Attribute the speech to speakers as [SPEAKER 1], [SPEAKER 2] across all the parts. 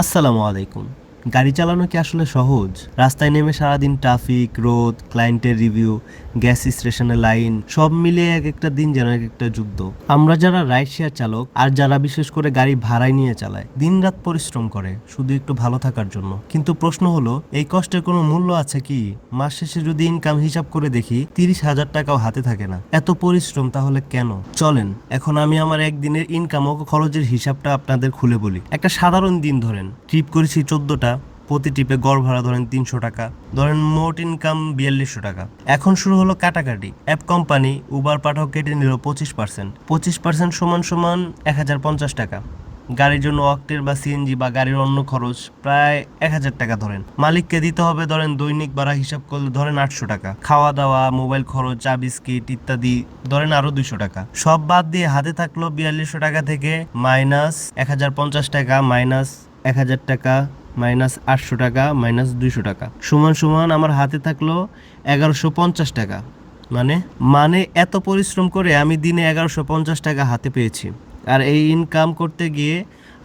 [SPEAKER 1] আসসালামু আলাইকুম গাড়ি চালানো কি আসলে সহজ? রাস্তায় নেমে সারাদিন ট্রাফিক রোদ ক্লায়েন্টের রিভিউ গ্যাস স্টেশনের লাইন সব মিলিয়ে এক একটা দিন যেন এক একটা যুদ্ধ। আমরা যারা রাইড শেয়ার চালক আর যারা বিশেষ করে গাড়ি ভাড়ায় নিয়ে চালায়, দিনরাত পরিশ্রম করে, শুধু একটু ভালো থাকার জন্য। কিন্তু প্রশ্ন হলো, এই কষ্টের কোনো মূল্য আছে কি? মাস শেষে যদি ইনকাম হিসাব করে দেখি, তিরিশ হাজার টাকাও হাতে থাকে না। এত পরিশ্রম তাহলে কেন? চলেন, এখন আমি আমার একদিনের ইনকাম ও খরচের হিসাবটা আপনাদের খুলে বলি। একটা সাধারণ দিন ধরেন ট্রিপ করেছি চোদ্দটা প্রতি টিপে গড় ভাড়া ধরেন তিনশো টাকা, ধরেন মোট ইনকাম বিয়াল্লিশশো টাকা। এখন শুরু হলো কাটাকাটি। অ্যাপ কোম্পানি উবার পাঠক কেটে নিল পঁচিশ পার্সেন্ট পঁচিশ পার্সেন্ট সমান সমান এক হাজার পঞ্চাশ টাকা। গাড়ির জন্য অক্টের বা সিএনজি বা গাড়ির অন্য খরচ প্রায় এক হাজার টাকা ধরেন। মালিককে দিতে হবে ধরেন দৈনিক ভাড়া হিসাব করলে ধরেন আটশো টাকা। খাওয়া দাওয়া মোবাইল খরচ, চা, বিস্কিট ইত্যাদি ধরেন আরও দুইশো টাকা। সব বাদ দিয়ে হাতে থাকল বিয়াল্লিশশো টাকা থেকে মাইনাস এক হাজার পঞ্চাশ টাকা মাইনাস এক হাজার টাকা মাইনাস আটশো টাকা, মাইনাস দুইশো টাকা। সমান সমান আমার হাতে থাকল এগারোশো পঞ্চাশ টাকা। মানে মানে এত পরিশ্রম করে আমি দিনে এগারোশো পঞ্চাশ টাকা হাতে পেয়েছি। আর এই ইনকাম করতে গিয়ে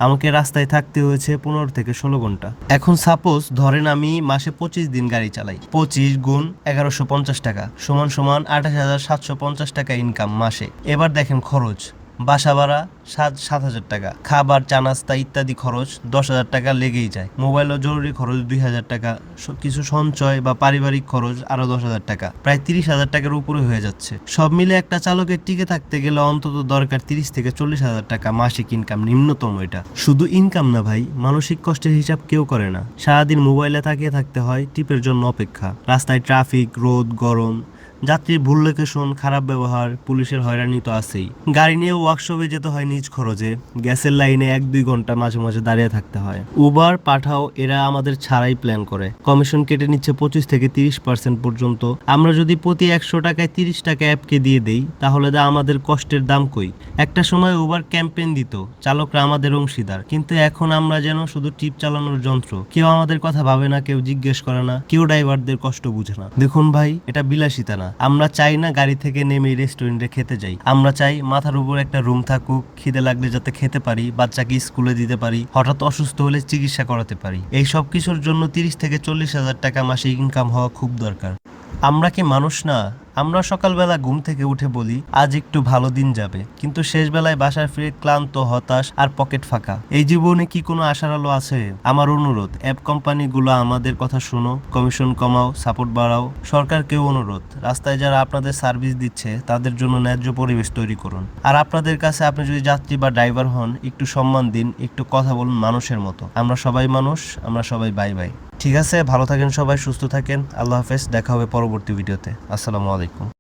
[SPEAKER 1] আমাকে রাস্তায় থাকতে হয়েছে পনেরো থেকে ষোলো ঘণ্টা। এখন সাপোজ ধরেন আমি মাসে পঁচিশ দিন গাড়ি চালাই। পঁচিশ গুণ এগারোশো পঞ্চাশ টাকা, সমান সমান আঠাশ হাজার সাতশো পঞ্চাশ টাকা ইনকাম মাসে। এবার দেখেন খরচ। বাসা ভাড়া সাত সাত হাজার টাকা। খাবার, চা, নাস্তা ইত্যাদি খরচ দশ হাজার টাকা লেগেই যায়। মোবাইল ও জরুরি খরচ দুই হাজার টাকা। কিছু সঞ্চয় বা পারিবারিক খরচ আরও দশ হাজার টাকা। প্রায় তিরিশ হাজার টাকার উপরে হয়ে যাচ্ছে। সব মিলে একটা চালকের টিকে থাকতে গেলে অন্তত দরকার তিরিশ থেকে চল্লিশ হাজার টাকা মাসিক ইনকাম নিম্নতম এটা। শুধু ইনকাম না ভাই, মানসিক কষ্টের হিসাব কেউ করে না। সারাদিন মোবাইলে তাকিয়ে থাকতে হয়, টিপের জন্য অপেক্ষা। রাস্তায় ট্রাফিক রোদ, গরম যাত্রীর ভুল লোকেশন খারাপ ব্যবহার, পুলিশের হয়রানি তো আছেই। গাড়ি নিয়ে ওয়ার্কশপে যেতে হয় নিজ খরচে। গ্যাসের লাইনে এক দুই ঘণ্টা মাঝে মাঝে দাঁড়িয়ে থাকতে হয়। উবার পাঠাও এরা আমাদের ছাড়াই প্ল্যান করে। কমিশন কেটে নিচ্ছে পঁচিশ থেকে তিরিশ পার্সেন্ট পর্যন্ত। আমরা যদি প্রতি একশো টাকায় তিরিশ টাকা অ্যাপকে দিয়ে দেই, তাহলে দা আমাদের কষ্টের দাম কই? একটা সময় উবার ক্যাম্পেইন দিত, চালকরা আমাদের অংশীদার। কিন্তু এখন আমরা যেন শুধু টিপ চালানোর যন্ত্র। কেউ আমাদের কথা ভাবে না, কেউ জিজ্ঞেস করে না, কেউ ড্রাইভারদের কষ্ট বুঝে না। দেখুন ভাই, এটা বিলাসিতা না। আমরা চাই না গাড়ি থেকে নেমে রেস্টুরেন্টে খেতে যাই। আমরা চাই মাথার উপর একটা রুম থাকুক, খিদে লাগলে যাতে খেতে পারি, বাচ্চাকে স্কুলে দিতে পারি, হঠাৎ অসুস্থ হলে চিকিৎসা করাতে পারি। এই সব কিছুর জন্য তিরিশ থেকে চল্লিশ হাজার টাকা মাসে ইনকাম হওয়া খুব দরকার। আমরা কি মানুষ না? আমরা সকালবেলা ঘুম থেকে উঠে বলি, আজ একটু ভালো দিন যাবে। কিন্তু শেষ বেলায় বাসায় ফিরে ক্লান্ত, হতাশ আর পকেট ফাঁকা। এই জীবনে কি কোনো আশার আলো আছে? আমার অনুরোধ, অ্যাপ কোম্পানিগুলো আমাদের কথা শোনো, কমিশন কমাও, সাপোর্ট বাড়াও, সরকারকেও অনুরোধ। রাস্তায় যারা আপনাদের সার্ভিস দিচ্ছে, তাদের জন্য ন্যায্য পরিবেশ তৈরি করুন। আর আপনাদের কাছে আপনি যদি যাত্রী বা ড্রাইভার হন, একটু সম্মান দিন, একটু কথা বলুন মানুষের মতো। আমরা সবাই মানুষ, আমরা সবাই বাই বাই। ঠিক আছে, ভালো থাকেন সবাই, সুস্থ থাকেন। আল্লাহ হাফেজ, দেখা হবে পরবর্তী ভিডিওতে। আসসালামু আলাইকুম।